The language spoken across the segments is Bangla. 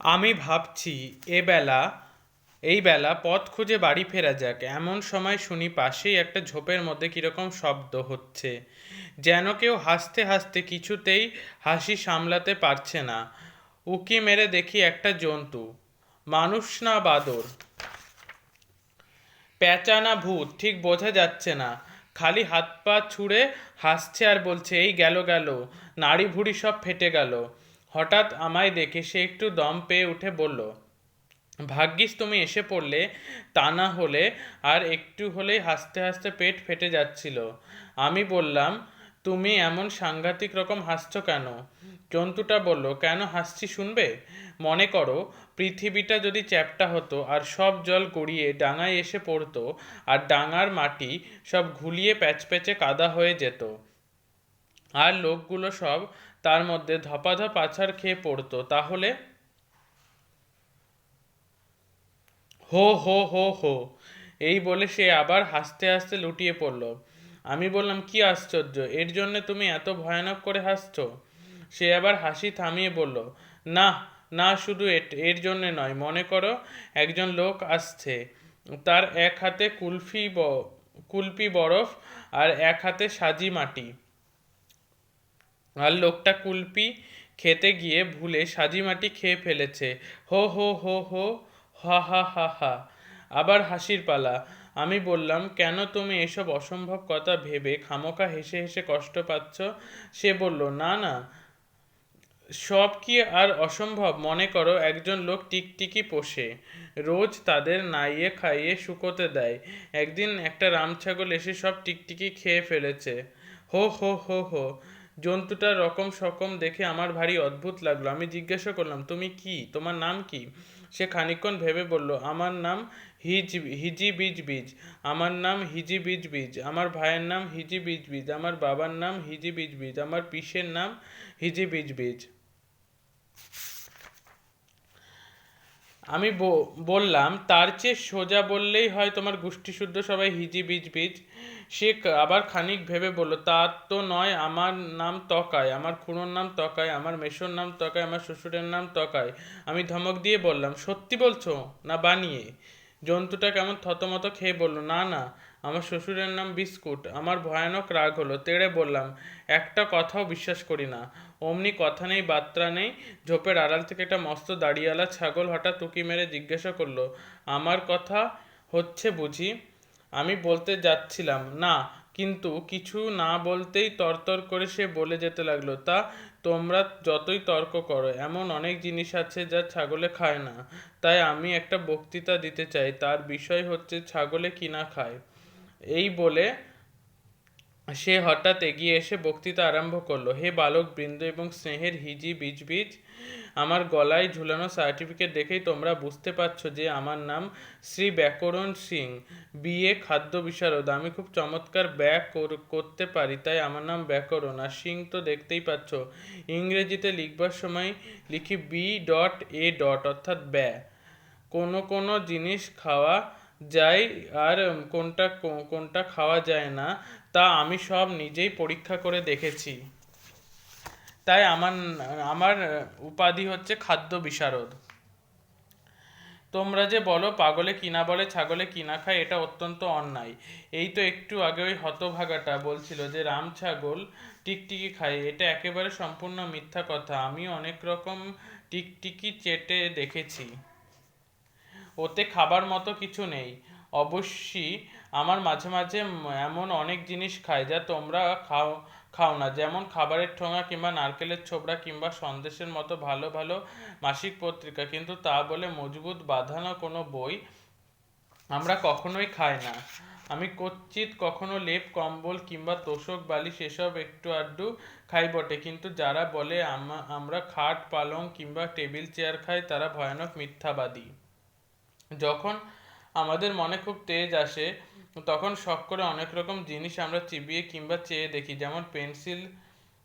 আমি ভাবছি এবেলা এই বেলা পথ খুঁজে বাড়ি ফেরা যাক। এমন সময় শুনি পাশেই একটা ঝোপের মধ্যে কীরকম শব্দ হচ্ছে। যেন কেউ হাসতে হাসতে কিছুতেই হাসি সামলাতে পারছে না। উকি মেরে দেখি একটা জন্তু। মানুষ না বাদর। প্যাঁচা না ভূত, ঠিক বোঝা যাচ্ছে না। খালি হাত পা ছুঁড়ে হাসছে আর বলছে, এই গেল গেল। নাড়ি ভুড়ি সব ফেটে গেল। হঠাৎ আমায় দেখে সে একটু দম পেয়ে উঠে বলল, ভাগ্যিস তুমি এসে পড়লে, তা না হলে আর একটু হলেই হাসতে হাসতে পেট ফেটে যাচ্ছিল। আমি বললাম, তুমি এমন সাংঘাতিক রকম হাসছো কেন? জন্তুটা বলল, কেন হাসছি শুনবে? মনে করো, পৃথিবীটা যদি চ্যাপ্টা হতো আর সব জল গড়িয়ে ডাঙায় এসে পড়তো আর ডাঙার মাটি সব ঘুলিয়ে প্যাচপ্যাচে কাদা হয়ে যেত। আর লোকগুলো সব তার মধ্যে ধপাধপ আছাড় খেয়ে পড়তো। তাহলে হো হো হো হো, এই বলে সে আবার হাসতে হাসতে লুটিয়ে পড়ল। আমি বললাম, কি আশ্চর্য, এর জন্য তুমি এত ভয়ানক করে হাসছো? সে আবার হাসি থামিয়ে বলল, না না, শুধু এর জন্য নয়, মনে করো একজন লোক আসছে। তার এক হাতে কুলফি কুলপি বরফ আর এক হাতে সাজি মাটি। আর লোকটা কুলপি খেতে গিয়ে ভুলে সাজি মাটি খেয়ে ফেলেছে। হো হো হো হো, হা হা হা হা। আবার হাসির পালা। আমি বললাম, কেন তুমি এসব অসম্ভব কথা ভেবে খামোকা হেসে হেসে কষ্ট পাচ্ছ? সে বলল, না না। সব কি আর অসম্ভব? মনে করো একজন লোক টিকটিকি পোষে। রোজ তাদের নাইয়ে খাইয়ে শুকোতে দেয়। একদিন একটা রামছাগল এসে সব টিকটিকি খেয়ে ফেলেছে। হো হো হো হো। জন্তুটার রকম সকম দেখে আমার ভারী অদ্ভুত লাগল। আমি জিজ্ঞাসা করলাম, তুমি কি? তোমার নাম কি? সে খানিকক্ষণ ভেবে বলল, আমার নাম হিজ হিজি বীজ বীজ আমার নাম হিজি বীজ বীজ আমার ভাইয়ের নাম হিজি বীজ বীজ আমার বাবার নাম হিজি বীজ বীজ আমার পিসের নাম হিজি বীজ বীজ আমি বললাম, তার চেয়ে সোজা বললেই হয় তোমার গোষ্ঠী শুদ্ধ সবাই হিজি বীজ বীজ সে আবার খানিক ভেবে বলল, তা তো নয়, আমার নাম তকায় আমার খুড়োর নাম তকায় আমার মেশোর নাম তকায় আমার শ্বশুরের নাম তকায় আমি ধমক দিয়ে বললাম, সত্যি বলছো না বানিয়ে জন্তুটা কেমন থতমত খেয়ে বলল, না না, আমার শ্বশুরের নাম বিস্কুট, আমার ভয়ানক রাগ হলো। তেড়ে বললাম, একটা কথাও বিশ্বাস করি না, অমনি কথা নেই বার্তা নেই, ঝোপের আড়াল থেকে একটা মস্ত দাড়িয়ালা ছাগল হঠাৎ উকি মেরে জিজ্ঞাসা করল, আমার কথা হচ্ছে বুঝি? আমি বলতে যাচ্ছিলাম, না, কিন্তু কিছু না বলতেই তরতর করে সে বলে যেতে লাগল, তা তোমরা যতই তর্ক করো, এমন অনেক জিনিস আছে যা ছাগলে খায় না। তাই আমি একটা বক্তৃতা দিতে চাই, তার বিষয় হচ্ছে ছাগলে কিনা খায়। এই বলে সে হঠাৎ এগিয়ে এসে বক্তৃতা আরম্ভ করল, হে বালক বৃন্দ এবং স্নেহের হিজি বীজ বীজ আমার গলায় ঝুলানো সার্টিফিকেট দেখেই তোমরা বুঝতে পারছ যে আমার নাম শ্রী ব্যাকরণ সিং, বিএ খাদ্য বিশারদ। আমি খুব চমৎকার ব্যাক করতে পারি, তাই আমার নাম ব্যাকরণ। আর সিং তো দেখতেই পাচ্ছ, ইংরেজিতে লিখবার সময় লিখি বি ডট এ ডট অর্থাৎ ব্যা। কোনো কোনো জিনিস খাওয়া যায় আর কোনটা কোনটা খাওয়া যায় না, তা আমি সব নিজেই পরীক্ষা করে দেখেছি। তাই আমার আমার উপাধি হচ্ছে খাদ্য বিশারদ। তোমরা যে বলো পাগলে কিনা বলে, ছাগলে কিনা খায়, এটা অত্যন্ত অন্যায়। এই তো একটু আগে ওই হতভাগাটা বলছিল যে, রাম ছাগল টিকটিকি খায়। এটা একেবারে সম্পূর্ণ মিথ্যা কথা। আমি অনেক রকম টিকটিকি চেটে দেখেছি। ওতে খাবার মতো কিছু নেই। অবশ্যই আমার মাঝে মাঝে এমন অনেক জিনিস খাই যা তোমরা খাও খাও না। যেমন খাবারের ঠোঙা কিংবা নারকেলের ছোবড়া কিংবা সন্দেশের মতো ভালো ভালো মাসিক পত্রিকা, কিন্তু তা বলে মজবুত বাঁধানো কোনো বই আমরা কখনোই খাই না। আমি কচ্ছিত কখনো লেপ, কম্বল কিংবা তোষক, বালিশ এসব একটু আধটু খাই বটে, কিন্তু যারা বলে আমরা খাট, পালং কিংবা টেবিল চেয়ার খাই, তারা ভয়ানক মিথ্যাবাদী। যখন আমাদের মনে খুব তেজ আসে তখন শখ করে অনেক রকম জিনিস আমরা চিবিয়ে কিংবা চেয়ে দেখি। যেমন পেন্সিল,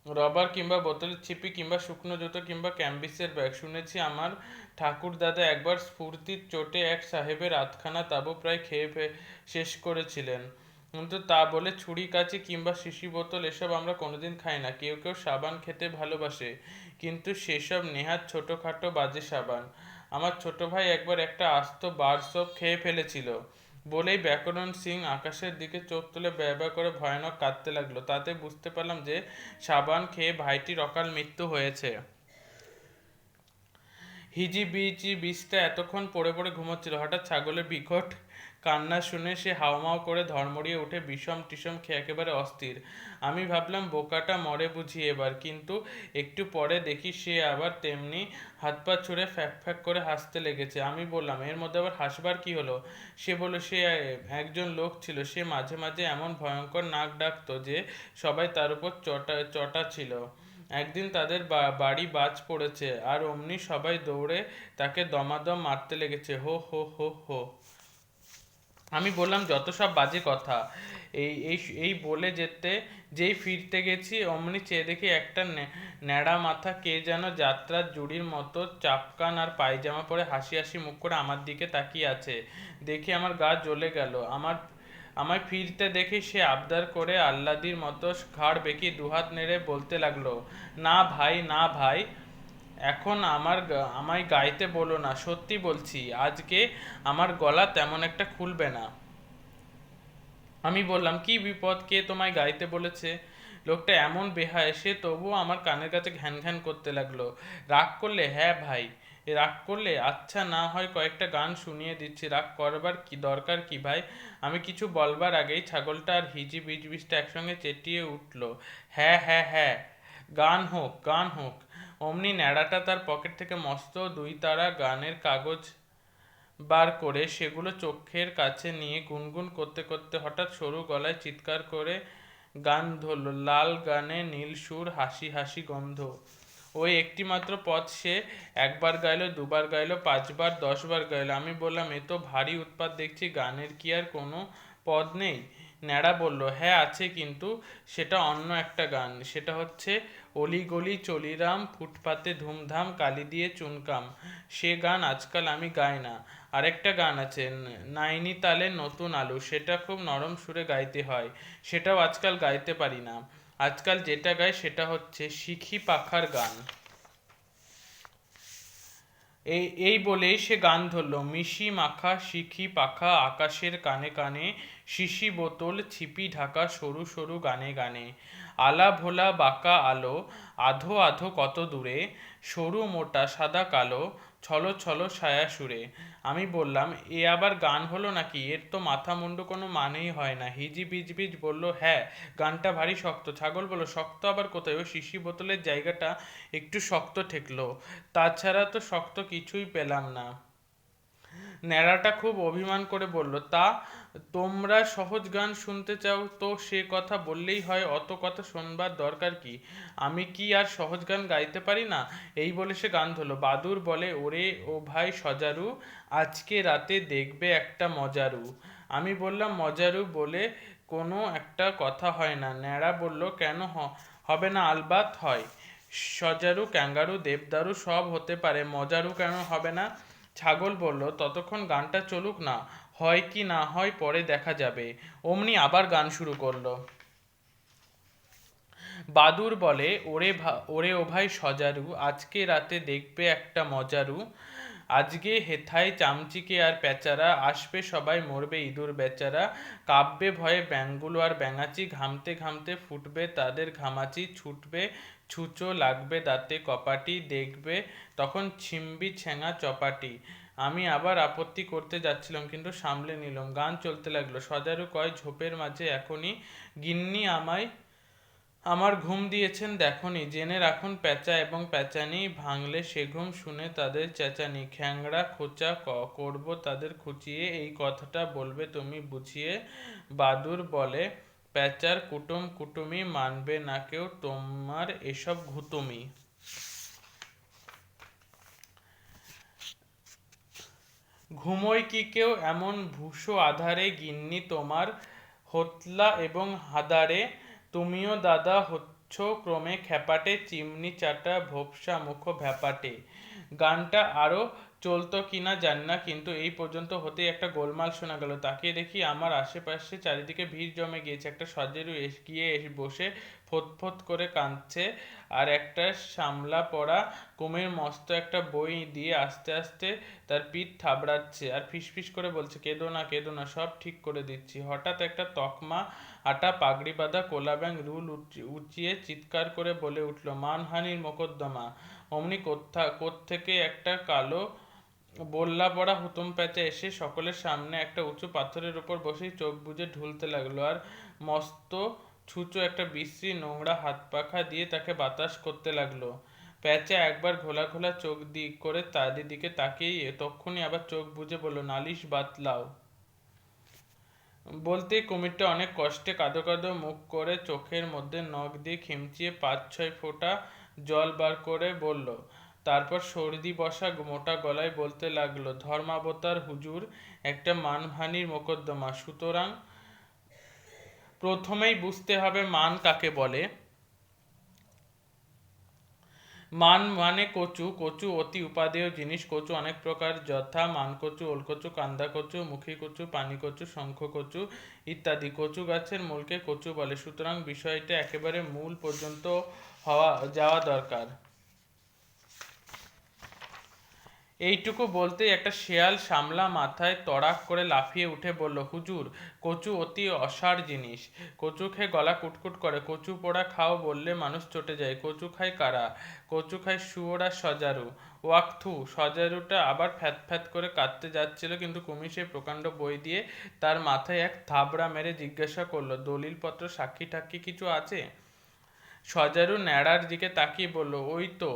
রবার কিংবা বোতলের ছিপি কিংবা শুকনো জুতো কিংবা ক্যাম্বিসের ব্যাগ। শুনেছি আমার ঠাকুর দাদা একবার স্ফূর্তির চোটে এক সাহেবের আধখানা তাবু প্রায় খেয়ে ফে- শেষ করেছিলেন। কিন্তু তা বলে ছুরি, কাঁচি কিংবা শিশি বোতল এসব আমরা কোনোদিন খাই না। কেউ কেউ সাবান খেতে ভালোবাসে, কিন্তু সেসব নেহাত ছোটোখাটো বাজে সাবান। আমার ছোট ভাই একবার একটা আস্ত বার সোপ খেয়ে ফেলেছিল। বলেই ব্যাকরণ সিং আকাশের দিকে চোখ তুলে ব্যয় করে ভয়ানক কাঁদতে লাগল। তাতে বুঝতে পারলাম যে সাবান খেয়ে ভাইটির অকাল মৃত্যু হয়েছে। হিজি বিচি বিষটা এতক্ষণ পড়ে পড়ে ঘুমোচ্ছিল। হঠাৎ ছাগলের বিকট কান্না শুনে সে হাওমাও করে ধর্মড়িয়ে উঠে বিষম টিসম খেয়ে একেবারে অস্থির। আমি ভাবলাম, বোকাটা মরে বুঝি এবার, কিন্তু একটু পরে দেখি সে আবার তেমনি হাত পা ছুঁড়ে ফ্যাক ফ্যাক করে হাসতে লেগেছে। আমি বললাম, এর মধ্যে আবার হাসবার কি হলো? সে বলল, সে একজন লোক ছিল, সে মাঝে মাঝে এমন ভয়ঙ্কর নাক ডাকতো যে সবাই তার উপর চটা চটা ছিল। একদিন তাদের বাড়ি বাজ পড়েছে, আর অমনি সবাই দৌড়ে তাকে দমাদম মারতে লেগেছে। হো হো হো হো। আমি বললাম যত সব বাজে কথা, এই এই এই বলে যেতে, যেই ফিরতে গেছি, অমনি চেয়ে দেখি একটা ন্যা- ন্যাড়া মাথা কে যেন যাত্রার জুড়ির মতো চাপকান আর পায়জামা পরে হাসি হাসি মুখ করে আমার দিকে তাকিয়ে আছে। দেখি আমার গা জ্বলে গেল। আমার, আমায় ফিরতে দেখে সে আবদার করে আল্লাদির মতো ঘাড় বেঁকিয়ে দুহাত নেড়ে বলতে লাগল, না ভাই না ভাই। এখন আমার আমায় গাইতে বলো না, সত্যি বলছি, আজকে আমার গলা তেমন একটা খুলবে না। আমি বললাম, কি বিপদ? কে তোমায় গাইতে বলেছে? লোকটা এমন বেহায়, সে তবুও আমার কানের কাছে ঘ্যান ঘ্যান করতে লাগল। রাগ করলে হ্যাঁ ভাই। রাগ করলে আচ্ছা না হয় কয়েকটা গান শুনিয়ে দিচ্ছি, রাগ করবার কি দরকার কি ভাই? আমি কিছু বলবার আগেই ছাগলটা আর হিজি বিজ বিজটা একসঙ্গে চেটিয়ে উঠল। হ্যাঁ হ্যাঁ হ্যাঁ। গান হোক গান হোক। অমনি ন্যাড়াটা তার পকেট থেকে মস্ত দুই তারা গানের কাগজ বার করে সেগুলো চোখের কাছে নিয়ে গুনগুন করতে করতে হঠাৎ সরু গলায় চিৎকার করে গান ধরল। লাল গানে নীল সুর, হাসি হাসি গন্ধ। ওই একটি মাত্র পদ সে একবার গাইলো, দুবার গাইলো, পাঁচবার, দশবার গাইলো। আমি বললাম, এ তো ভারী উৎপাত দেখছি, গানের কি আর কোনো পদ নেই? ন্যাড়া বলল হ্যাঁ আছে কিন্তু। সেটা অন্য একটা গান। সেটা হচ্ছে অলিগলি চলিরাম, ফুটপাতে ধুমধাম, কালি দিয়ে চুনকাম। সে গান আজকাল আমি গাই না। আরেকটা গান আছে, নাইনি তালে নতুন আলু। সেটা খুব নরম সুরে গাইতে হয়। সেটাও আজকাল গাইতে পারি না। আজকাল যেটা গাই সেটা হচ্ছে, শিখি পাখার গান। এই এই বলেই সে গান ধরলো, মিশি মাখা, শিখি পাখা, আকাশের কানে কানে শিশি বোতল ছিপি ঢাকা সরু সরু গানে গানে। আলা ভোলা বাঁকা আলো, আধো আধো কত দূরে, সরু মোটা সাদা কালো, ছলো ছলো ছায়া সুরে। আমি বললাম, এ আবার গান হলো নাকি? এর তো মাথা মুন্ডু কোনো মানেই হয় না। হিজি বিজ বিজ বলল হ্যাঁ গানটা ভারী শক্ত। ছাগল বলল, শক্ত আবার কোথায়? ওই শিশি বোতলের জায়গাটা একটু শক্ত ঠেকলো। তাছাড়া তো শক্ত কিছুই পেলাম না। ন্যাড়াটা খুব অভিমান করে বলল, তা তোমরা সহজ গান শুনতে চাও? তো সে কথা বললেই হয়, অত কথা শোনবার দরকার কি? আমি কি আর সহজ গান গাইতে পারি না? এই বলে সে গান ধরলো। বাদুর বলে, ওরে ও ভাই সজারু, আজকে রাতে দেখবে একটা মজারু। আমি বললাম, মজারু বলে কোনো একটা কথা হয় না। ন্যাড়া বলল, কেন হবে না আলবাত হয়। সজারু, ক্যাঙ্গারু, দেবদারু সব হতে পারে। মজারু কেন হবে না? ছাগল বলল, ততক্ষণ গানটা চলুক না, হয় কি না হয় পরে দেখা যাবে। অমনি আবার গান শুরু করল। বাদুর বলে, ওরে ওরে ও ভাই সজারু, আজকে রাতে দেখবে একটা মজারু। আজকে হেথায় চামচিকে আর পেচারা, আসবে সবাই মরবে ইঁদুর বেচারা। কাব্যে ভয়ে ব্যাঙগুলো আর ব্যাঙাচি, ঘামতে ঘামতে ফুটবে তাদের ঘামাচি, ছুটবে ছুঁচো লাগবে দাঁতে, কপাটি দেখবে তখন ছিম্বি ছেঙা চপাটি। আমি আবার আপত্তি করতে যাচ্ছিলাম, কিন্তু সামলে নিলাম। গান চলতে লাগল। সজারু কয় ঝোপের মাঝে এখনই? গিন্নি আমায়, আমার ঘুম দিয়েছেন দেখনি। জেনে রাখুন, প্যাঁচা এবং প্যাঁচানি ভাঙলে সে ঘুম শুনে তাদের চেঁচানি। খ্যাংড়া খোঁচা ক- করব তাদের খুঁচিয়ে। এই কথাটা বলবে তুমি বুঝিয়ে বাদুর বলে। প্যাঁচার কুটুম কুটুমি মানবে না কেউ, তোমার এসব ঘুতুমি। ঘুমোয় কি কেউ? এমন ভূষো আধারে গিন্নি তোমার হোতলা এবং হাদারে। তুমিও দাদা হচ্ছ ক্রমে খ্যাপাটে, চিমনি চাটা ভোপসা মুখ ভ্যাপাটে। গানটা আরও চলতো কিনা জানি না, কিন্তু এই পর্যন্ত হতেই একটা গোলমাল শোনা গেল। তাকিয়ে দেখি আমার আশেপাশে চারিদিকে ভিড় জমে গিয়েছে। একটা সজেরু গিয়ে এসে বসে ফোঁত করে কাঁদছে আর একটা সামলা পড়া কুমির মস্ত একটা বই দিয়ে আস্তে আস্তে তার পিঠ থাবড়াচ্ছে আর ফিসফিস করে বলছে, কেঁদো না কেঁদো না, সব ঠিক করে দিচ্ছি। হঠাৎ একটা তকমা, আটা, পাগড়ি বাঁধা কোলা ব্যাং রুল উঁচি- উঁচিয়ে চিৎকার করে বলে উঠল, মানহানির মোকদ্দমা, অমনি কোথা থেকে একটা কালো বল্লা পড়া হুতুম প্যাঁচা এসে সকলের সামনে একটা উঁচু পাথরের উপর বসেই চোখ বুজে ঢুলতে লাগল আর মস্ত ছুঁচো একটা বিশ্রী নোংরা হাত পাখা দিয়ে তাকে বাতাস করতে লাগল। প্যাঁচা একবার ঘোলা ঘোলা চোখ দিক করে তাদের দিকে তাকিয়ে তক্ষুনি আবার চোখ বুজে বলল, নালিশ বাতলাও। বলতেই কুমিরটা অনেক কষ্টে কাঁদো কাঁদো মুখ করে চোখের মধ্যে নখ দিয়ে খিমচিয়ে পাঁচ ছয় ফোঁটা জল বার করে বলল তারপর সর্দি, বসা, মোটা গলায় বলতে লাগল, ধর্মাবতার হুজুর, একটা মানহানির মোকদ্দমা। সুতরাং প্রথমেই বুঝতে হবে মান কাকে বলে। মান মানে কচু। কচু অতি উপাদেয় জিনিস। কচু অনেক প্রকার। যথা, মান মানকচু ওলকচু কান্দা কচু, মুখী কচু, পানি কচু, শঙ্খ কচু ইত্যাদি। কচু গাছের মূলকে কচু বলে। সুতরাং বিষয়টা একেবারে মূল পর্যন্ত হওয়া, যাওয়া দরকার। এইটুকু বলতেই একটা শেয়াল সামলা মাথায় তড়াক করে লাফিয়ে উঠে বলল, হুজুর, কচু অতি অসার জিনিস। কচু খেয়ে গলা কুটকুট করে। কচু পোড়া খাও বললে মানুষ চটে যায়। কচু খায় কারা? কচু খায় শুয়োর সজারু। ওয়াকথু সজারুটা আবার ফ্যাত ফ্যাত করে কাঁদতে যাচ্ছিল, কিন্তু কুমির সেই প্রকাণ্ড বই দিয়ে তার মাথায় এক থাবড়া মেরে জিজ্ঞাসা করল, দলিলপত্র সাক্ষী টাক্ষী কিছু আছে? সজারু ন্যাড়ার দিকে তাকিয়ে বলল, ওই তো।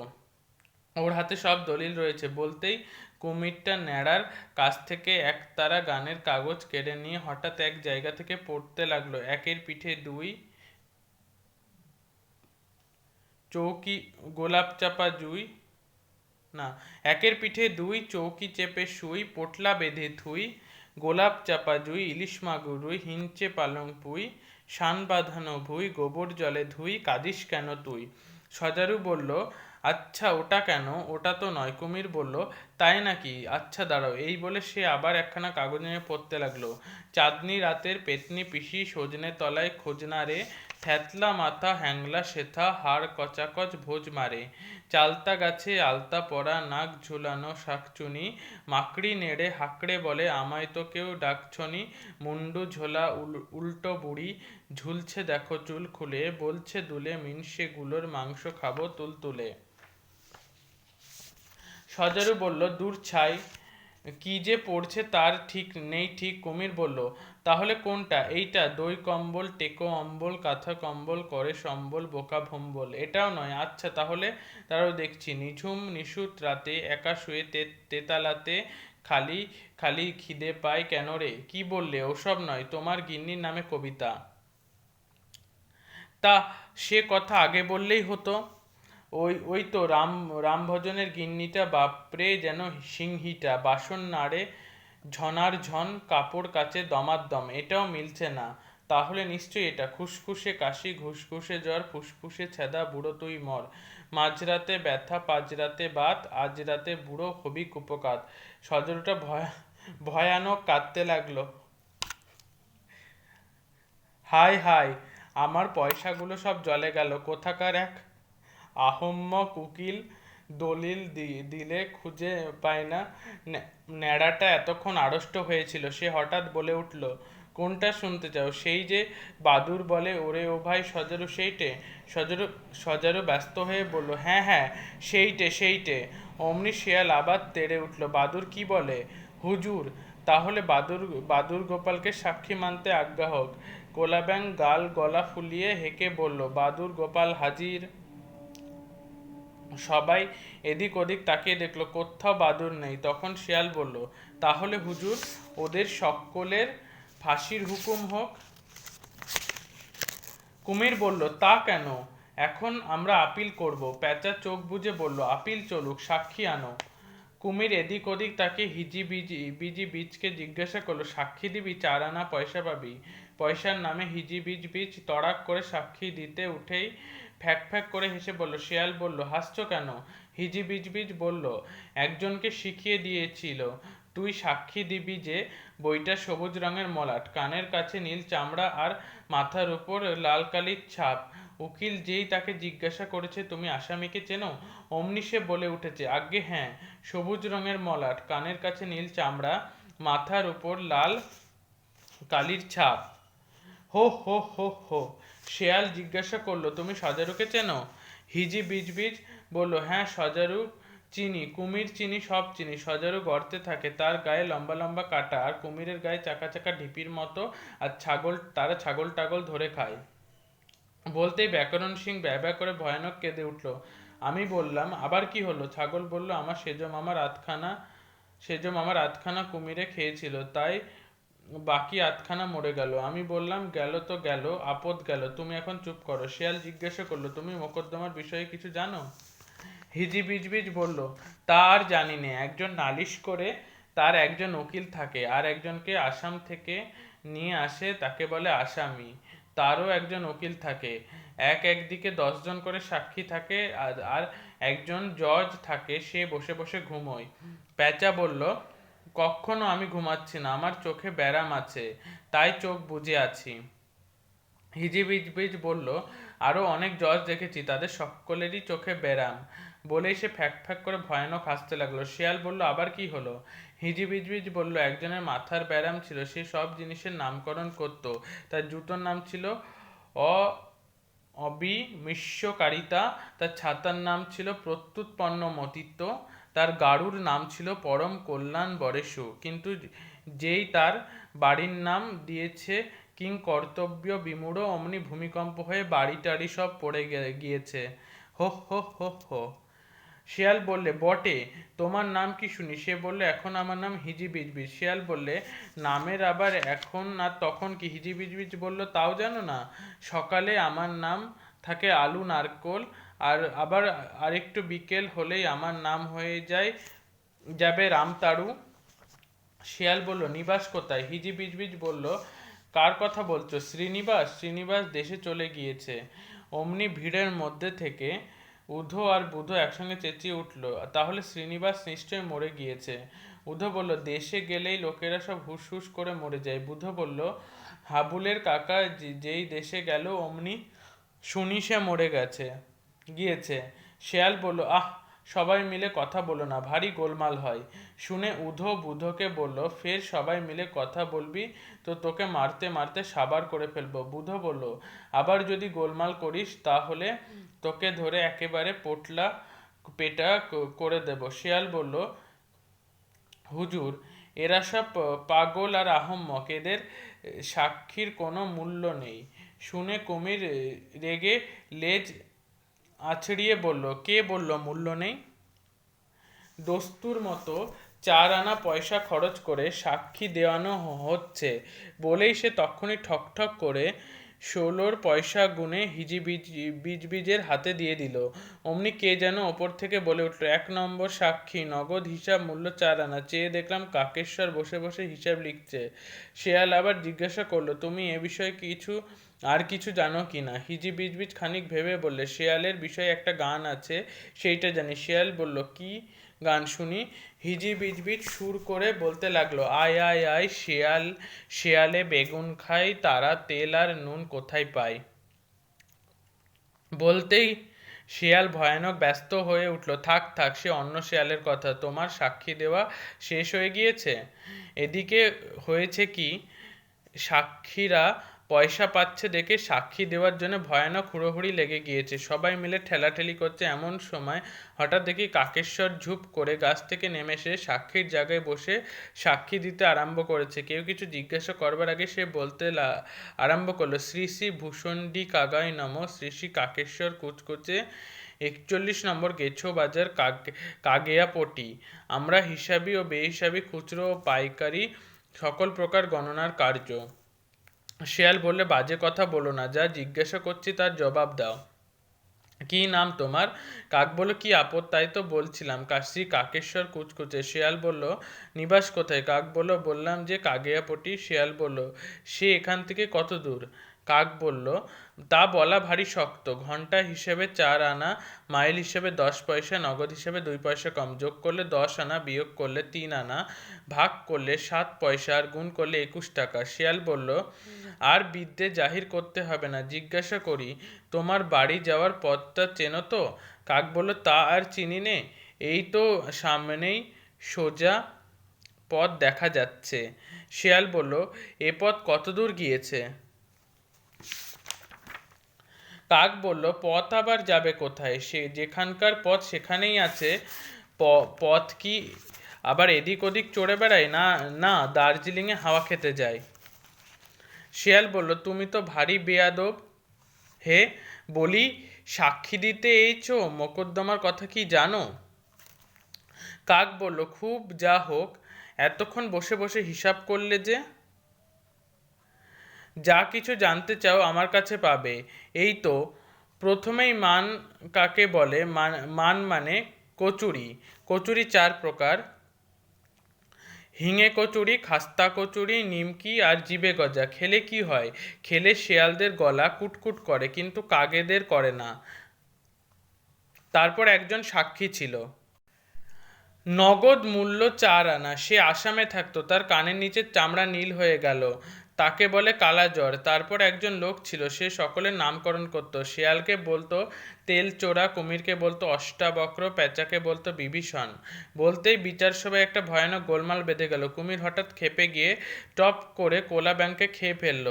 ওর হাতে সব দলিল রয়েছে। বলতেই কুমিরটা ন্যাড়ার কাছ থেকে একতারা গানের কাগজ কেড়ে নিয়ে হঠাৎ এক জায়গা থেকে পড়তে লাগল। একের পিঠে দুই চৌকি, গোলাপ চাপা জুই, না, একের পিঠে দুই চৌকি চেপে শুই পোটলা বেঁধে থুই গোলাপ চাপা জুই, ইলিশ মাগুর রুই, হিঞ্চে পালং পুই, শান বাঁধানো ভুই, গোবর জলে ধুই, কাঁদিস কেন তুই? সজারু বলল আচ্ছা ওটা কেন? ওটা তো নয়। কুমির বলল, তাই নাকি? আচ্ছা দাঁড়াও। এই বলে সে আবার একখানা কাগজ নিয়ে পড়তে লাগল। চাঁদনি রাতের পেতনি পিসি সজনে তলায় খোঁজনা রে, থ্যাতলা মাথা, হ্যাংলা শেথা হাড় কচাকচ ভোজ মারে। চালতা গাছে আলতা পড়া নাক ঝুলানো শাকচুনি। মাকড়ি নেড়ে হাঁকড়ে বলে, আমায় তো কেউ ডাকছনি। মুন্ডু ঝোলা উল- উল্টো বুড়ি। ঝুলছে দেখো চুল খুলে, বলছে দুলে মিনসে গুলোর মাংস খাব তুলতুলে। সজারু বলল, দূর ছাই, কি যে পড়ছে তার ঠিক নেই ঠিক। কুমির বলল, তাহলে কোনটা? এইটা, দই কম্বল, টেকো অম্বল, কাঁথা কম্বল, করে সম্বল, বোকা ভম্বল, এটাও নয়। আচ্ছা তাহলে তারাও দেখছি। নিঝুম, নিশুত রাতে একা শুয়ে তেতালাতে খালি খালি খিদে পায় কেন রে? কি বললে? ওসব নয়। তোমার গিন্নির নামে কবিতা। তা সে কথা আগে বললেই হতো। ওই ওই তো রাম, রামভজনের গিন্নিটা, বাপরে যেন সিংহিটা, বাসন নাড়ে, ঝনার ঝন, কাপড় কাচে দমার দম এটাও মিলছে না। তাহলে নিশ্চয়ই এটা, খুসখুসে কাশি, ঘুসঘুসে জ্বর, ফুসফুসে ছেদা, বুড়ো তুই মর। মাঝরাতে ব্যথা, পাঁচরাতে বাত আজ রাতে বুড়ো হবি কুপকাত। সজরটা ভয়, ভয়ানক কাঁদতে লাগল। হাই হাই আমার পয়সাগুলো সব জলে গেল, কোথাকার এক আহম্মক উকিল দলিল দিলে খুঁজে পায় না। ন্যা- ন্যাড়াটা এতক্ষণ আড়ষ্ট হয়েছিল, সে হঠাৎ বলে উঠল, কোনটা শুনতে চাও? সেই যে বাদুর বলে, ওরে ও ভাই, সজারু সেইটে? সজারু সজারু ব্যস্ত হয়ে বলল হ্যাঁ হ্যাঁ সেইটে সেইটে। অমনি শেয়াল আবার তেড়ে উঠল, বাদুর কি বলে? হুজুর, তাহলে বাদুর বাদুর গোপালকে সাক্ষী মানতে আজ্ঞা হোক। কোলাব্যাং গাল গলা ফুলিয়ে হেঁকে বলল, বাদুর গোপাল হাজির সবাই এদিক ওদিক তাকিয়ে দেখল, কোথাও বাদুর নেই। তখন শিয়াল বলল, তাহলে হুজুর, ওদের সকলের ফাঁসির হুকুম হোক। কুমির বলল, তা কেন? এখন আমরা আপিল করব। প্যাঁচা চোখ বুজে বলল, আপিল চলুক, সাক্ষী আনো। কুমির এদিক ওদিক তাকে হিজি বিজি বিজি বীজকে জিজ্ঞাসা করল, সাক্ষী দিবি? চার আনা পয়সা পাবি? পয়সার নামে হিজি বীজ বীজ তড়াক করে সাক্ষী দিতে উঠেই ফ্যাক ফ্যাক করে হেসে বলল, শিয়াল বলল, হাসছো কেন? হিজি বীজ বীজ বলল, একজনকে শিখিয়ে দিয়েছিল। তুই সাক্ষী দিবি যে বইটা সবুজ রঙের মলাট, কানের কাছে নীল চামড়া আর মাথার উপর লাল কালির ছাপ। উকিল যেই তাকে জিজ্ঞাসা করেছে, তুমি আসামিকে চেনো? অমনি সে বলে উঠেছে, আজ্ঞে হ্যাঁ সবুজ রঙের মলাট, কানের কাছে নীল চামড়া, মাথার উপর লাল কালির ছাপ। হো হো হো হো। শেয়াল জিজ্ঞাসা করল, তুমি সজারুকে চেনো? হিজি বিজ বিজ বলল হ্যাঁ সজারু চিনি, কুমির চিনি, সব চিনি। সজারু গর্তে থাকে, তার গায়ে লম্বা লম্বা কাটা, আর কুমিরের গায়ে চাকা চাকা ঢিপির মতো, আর ছাগল, তারা ছাগল টাগল ধরে খায়। বলতেই ব্যাকরণ সিং ব্যয় করে ভয়ানক কেঁদে উঠল। আমি বললাম, আবার কি হলো? ছাগল বলল, আমার সেজ মামার আধখানা সেজ মামার আধখানা কুমিরে খেয়েছিল, তাই বাকি আধখানা মরে গেল। আমি বললাম, গেল তো গেল, আপদ গেল, তুমি এখন চুপ করো। শিয়াল জিজ্ঞাসা করল, তুমি মোকদ্দমার বিষয়ে কিছু জানো? হিজি বিজবিজ বিজ বলল, তা আর জানি না, একজন নালিশ করে তার একজন উকিল থাকে, আর একজনকে আসাম থেকে নিয়ে আসে, তাকে বলে আসামি। তারও একজন উকিল থাকে, এক একদিকে দশজন করে সাক্ষী থাকে, আর আর একজন জজ থাকে, সে বসে বসে ঘুমোয়। প্যাঁচা বলল কখনো আমি ঘুমাচ্ছি না, আমার চোখে ব্যারাম আছে, তাই চোখ বুজে আছি। হিজিবিজবিজ বলল আরও অনেক জজ দেখেছি, তাদের সকলেরই চোখে ব্যারাম। বলেই সে ফ্যাক ফ্যাক করে ভয়ানক হাসতে লাগল। শিয়াল বলল, আবার কি হলো? হিজিবিজবিজ বলল, একজনের মাথার ব্যারাম ছিল, সে সব জিনিসের নামকরণ করত। তার জুতোর নাম ছিল অ অবিমিষ্যকারিতা তার ছাতার নাম ছিল প্রত্যুৎপন্ন মতিত্ব তার গাড়ুর নাম ছিল পরম কল্যাণ বরেশু। কিন্তু যেই তার বাড়ির নাম দিয়েছে কিং কর্তব্য বিমূঢ়, অমনি ভূমিকম্প হয়ে বাড়ি টাড়ি সব পড়ে গিয়েছে। হো হো হো হো। শিয়াল বললে, বটে, তোমার নাম কি শুনি? সে বললে, এখন আমার নাম হিজি বিজবিজ শিয়াল বললে, নামের আবার এখন না তখন কি হিজি বিজবিজ বলল তাও জানো না? সকালে আমার নাম থাকে আলু নারকোল আর আবার আরেকটু বিকেল হলেই আমার নাম হয়ে যায়, যাবে রামতাড়ু শিয়াল বলল, নিবাস কোথায়? হিজি বিজবিজ বলল, কার কথা বলছো? শ্রীনিবাস শ্রীনিবাস দেশে চলে গিয়েছে। অমনি ভিড়ের মধ্যে থেকে উধো আর বুধো একসঙ্গে চেঁচিয়ে উঠল, তাহলে শ্রীনিবাস নিশ্চয়ই মরে গিয়েছে। উধো বলল, দেশে গেলেই লোকেরা সব হুস হুস করে মরে যায়। বুধো বলল, হাবুলের কাকা যেই দেশে গেল, অমনি শুনি সে মরে গেছে। গিয়েছে। শেয়াল বলল, আহ, সবাই মিলে কথা বলো না, ভারী গোলমাল হয়। শুনে উধো বুধোকে বলল, ফের সবাই মিলে কথা বলবি? তো তোকে মারতে মারতে সাবার করে ফেলব। বুধো বলল, আবার যদি গোলমাল করিস, তাহলে তোকে ধরে একেবারে পোটলা পেটা করে দেব। শেয়াল বলল, হুজুর, এরা সব পাগল আর আহম্মক। এদের সাক্ষীর কোনো মূল্য নেই। শুনে কুমির রেগে লেজ আছড়িয়ে বলল, কে বলল মূল্য নেই? দস্তুর মতো চার আনা পয়সা খরচ করে সাক্ষী দেওয়ানো হচ্ছে বলেই সে তখনই ঠক ঠক করে ষোলোর পয়সা গুনে হিজি বীজ বীজ বীজের হাতে দিয়ে দিল। অমনি কে যেন ওপর থেকে বলে উঠল, এক নম্বর সাক্ষী, নগদ হিসাব মূল্য চার আনা চেয়ে দেখলাম কাকেশ্বর বসে বসে হিসাব লিখছে। শেয়াল আবার জিজ্ঞাসা করল, তুমি এ বিষয়ে কিছু আর কিছু জানো কি না? হিজি বীজ বীজ খানিক ভেবে বললে, শেয়ালের বিষয়ে একটা গান আছে, সেইটা জানি। শেয়াল বলল, কি গান শুনি? হিজি বিজ বিজ সুর করে বলতে লাগল, আয় আয় আয়, শেয়াল, শেয়ালে বেগুন খাই, তারা তেল আর নুন কোথায় পায়? বলতেই শিয়াল ভয়ানক ব্যস্ত হয়ে উঠল, থাক থাক, সে অন্য শিয়ালের কথা, তোমার সাক্ষী দেওয়া শেষ হয়ে গিয়েছে। এদিকে হয়েছে কি? সাক্ষীরা পয়সা পাচ্ছে দেখে সাক্ষী দেওয়ার জন্য ভয়ানক হুড়োহুড়ি লেগে গিয়েছে। সবাই মিলে ঠেলাঠেলি করছে এমন সময় হঠাৎ দেখি কাকেশ্বর ঝুপ করে গাছ থেকে নেমে এসে সাক্ষীর জায়গায় বসে সাক্ষী দিতে আরম্ভ করেছে। কেউ কিছু জিজ্ঞাসা করবার আগে সে বলতে আরম্ভ করল, শ্রী শ্রী ভূষণ্ডী কাগাই নম, শ্রী শ্রী কাকেশ্বর কুচকুচে একচল্লিশ নম্বর গেছো বাজার কাগ- কাগেয়াপটি আমরা হিসাবি ও বেহিসাবি খুচরো ও পাইকারি সকল প্রকার গণনার কার্য। শিয়াল বললে, বাজে কথা বলো না, যা জিজ্ঞাসা করছি তার জবাব দাও। কি নাম তোমার? কাক বলল কি আপদ, তাই তো বলছিলাম। কাশি কাকেশ্বর কুচকুচে। শিয়াল বলল, নিবাস কোথায়? কাক বলল, বললাম যে, কাগেয়াপটি। শিয়াল বলল, সে এখান থেকে কত দূর? কাক বলল, তা বলা ভারী শক্ত। ঘণ্টা হিসেবে চার আনা, মাইল হিসেবে দশ পয়সা, নগদ হিসেবে দুই পয়সা কম। যোগ করলে দশ আনা, বিয়োগ করলে তিন আনা, ভাগ করলে সাত পয়সা আর গুণ করলে একুশ টাকা। শিয়াল বলল, আর বিদ্যে জাহির করতে হবে না। জিজ্ঞাসা করি, তোমার বাড়ি যাওয়ার পথটা চেনো তো? কাক বলল, তা আর চিনি নে। এই তো সামনেই সোজা পথ দেখা যাচ্ছে। শিয়াল বলল, এ পথ কত দূর গিয়েছে? কাক বলল, পথ আবার যাবে কোথায়? সে যেখানকার পথ সেখানেই আছে। পথ কি আবার এদিক ওদিক চড়ে বেড়ায়? না না, দার্জিলিংয়ে হাওয়া খেতে যায়। শিয়াল বলল, তুমি তো ভারী বেয়াদব। হে, বলি, সাক্ষী দিতে এইছো? মোকদ্দমার কথা কি জানো? কাক বলল, খুব যা হোক, এতক্ষণ বসে বসে হিসাব করলে যে যা কিছু জানতে চাও আমার কাছে পাবে। এই তো, প্রথমেই মান কাকে বলে? মান মান মানে কচুরি। কচুরি চার প্রকার। হিঙে কচুরি, খাস্তা কচুরি, নিমকি আর জিবে গজা। খেলে কি হয়? খেলে শেয়ালদের গলা কুটকুট করে, কিন্তু কাগেদের করে না। তারপর একজন সাক্ষী ছিল। নগদ মূল্য চার আনা। সে আসামে থাকতো। তার কানের নিচের চামড়া নীল হয়ে গেল। তাকে বলে কালাজ্বর তারপর একজন লোক ছিল, সে সকলের নামকরণ করত। শিয়ালকে বলতো তেল চোরা কুমিরকে বলতো অষ্টাবক্র, পেঁচাকে বলতো বিভীষণ। বলতেই বিচার সভায় একটা ভয়ানক গোলমাল বেঁধে গেল। কুমির হঠাৎ খেপে গিয়ে টপ করে কোলা ব্যাংকে খেয়ে ফেলল।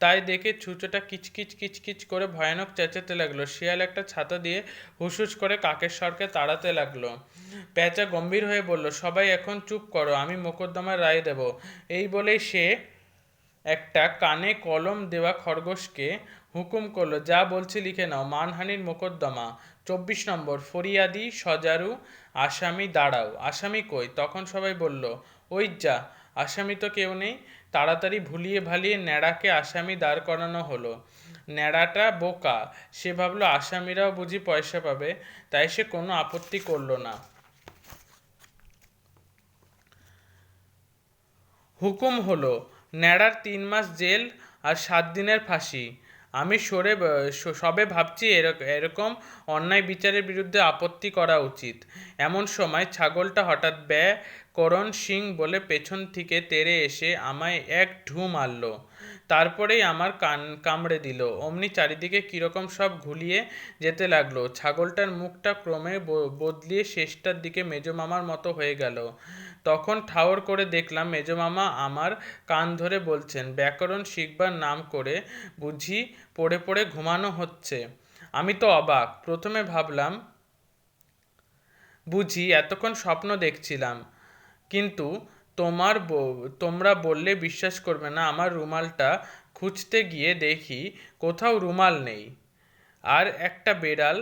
তাই দেখে ছুঁচোটা কিচকিচ কিচকিচ করে ভয়ানক চেঁচাতে লাগল। শিয়াল একটা ছাতা দিয়ে হুসহুস করে কাকেশ্বরকে তাড়াতে লাগল। পেঁচা গম্ভীর হয়ে বলল, সবাই এখন চুপ করো, আমি মোকদ্দমার রায় দেব। এই বলেই সে একটা কানে কলম দেওয়া খরগোশকে হুকুম করল, যা বলছি লিখে নাও। মানহানির মোকদ্দমা। চব্বিশ নম্বর, ফরিয়াদি, সজারু, আসামি দাঁড়াও। আসামি কই? তখন সবাই বলল, ওই যা, আসামি তো কেউ নেই। তাড়াতাড়ি ভুলিয়ে ভালিয়ে ন্যাড়াকে আসামি দাঁড় করানো হলো। ন্যাড়াটা বোকা। সে ভাবলো, আসামিরাও বুঝি পয়সা পাবে, তাই সে কোনো আপত্তি করল না। হুকুম হলো ন্যাড়ার তিন মাস জেল আর সাত দিনের ফাঁসি। আমি সরে সবে ভাবছি এরক- এরকম অন্যায় বিচারের বিরুদ্ধে আপত্তি করা উচিত। এমন সময় ছাগলটা হঠাৎ ব্যয় করণ সিং বলে পেছন থেকে তেড়ে এসে আমায় এক ঢু মারলো। তারপরেই আমার কান, কামড়ে দিল। অমনি চারিদিকে কীরকম সব ঘুলিয়ে যেতে লাগল। ছাগলটার মুখটা ক্রমে বদলিয়ে শেষটার দিকে মেজমামার মতো হয়ে গেল। তখন ঠাওর করে দেখলাম মেজমামা আমার কান ধরে বলছেন, ব্যাকরণ শিখবার নাম করে বুঝি পড়ে পড়ে ঘুমানো হচ্ছে। আমি তো অবাক। প্রথমে ভাবলাম, বুঝি এতক্ষণ স্বপ্ন দেখছিলাম, কিন্তু তোমার তোমরা বললে বিশ্বাস করবে না, আমার রুমালটা খুঁজতে গিয়ে দেখি কোথাও রুমাল নেই। আর একটা বেড়াল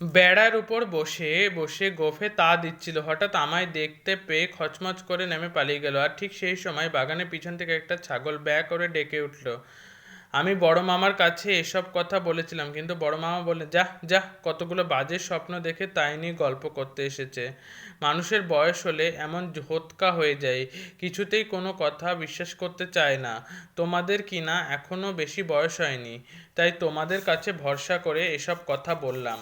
বেড়ার উপর বসে বসে গোফে তা দিচ্ছিল। হঠাৎ আমায় দেখতে পেয়ে খচমচ করে নেমে পালিয়ে গেল। আর ঠিক সেই সময় বাগানের পিছন থেকে একটা ছাগল ব্যা করে ডেকে উঠল। আমি বড় মামার কাছে এসব কথা বলেছিলাম, কিন্তু বড় মামা বলে যা যা কতগুলো বাজে স্বপ্ন দেখে তাই নিয়ে গল্প করতে এসেছে। মানুষের বয়স হলে এমন হোতকা হয়ে যায়, কিছুতেই কোনো কথা বিশ্বাস করতে চায় না। তোমাদের কি না এখনও বেশি বয়স হয়নি? তাই তোমাদের কাছে ভরসা করে এসব কথা বললাম।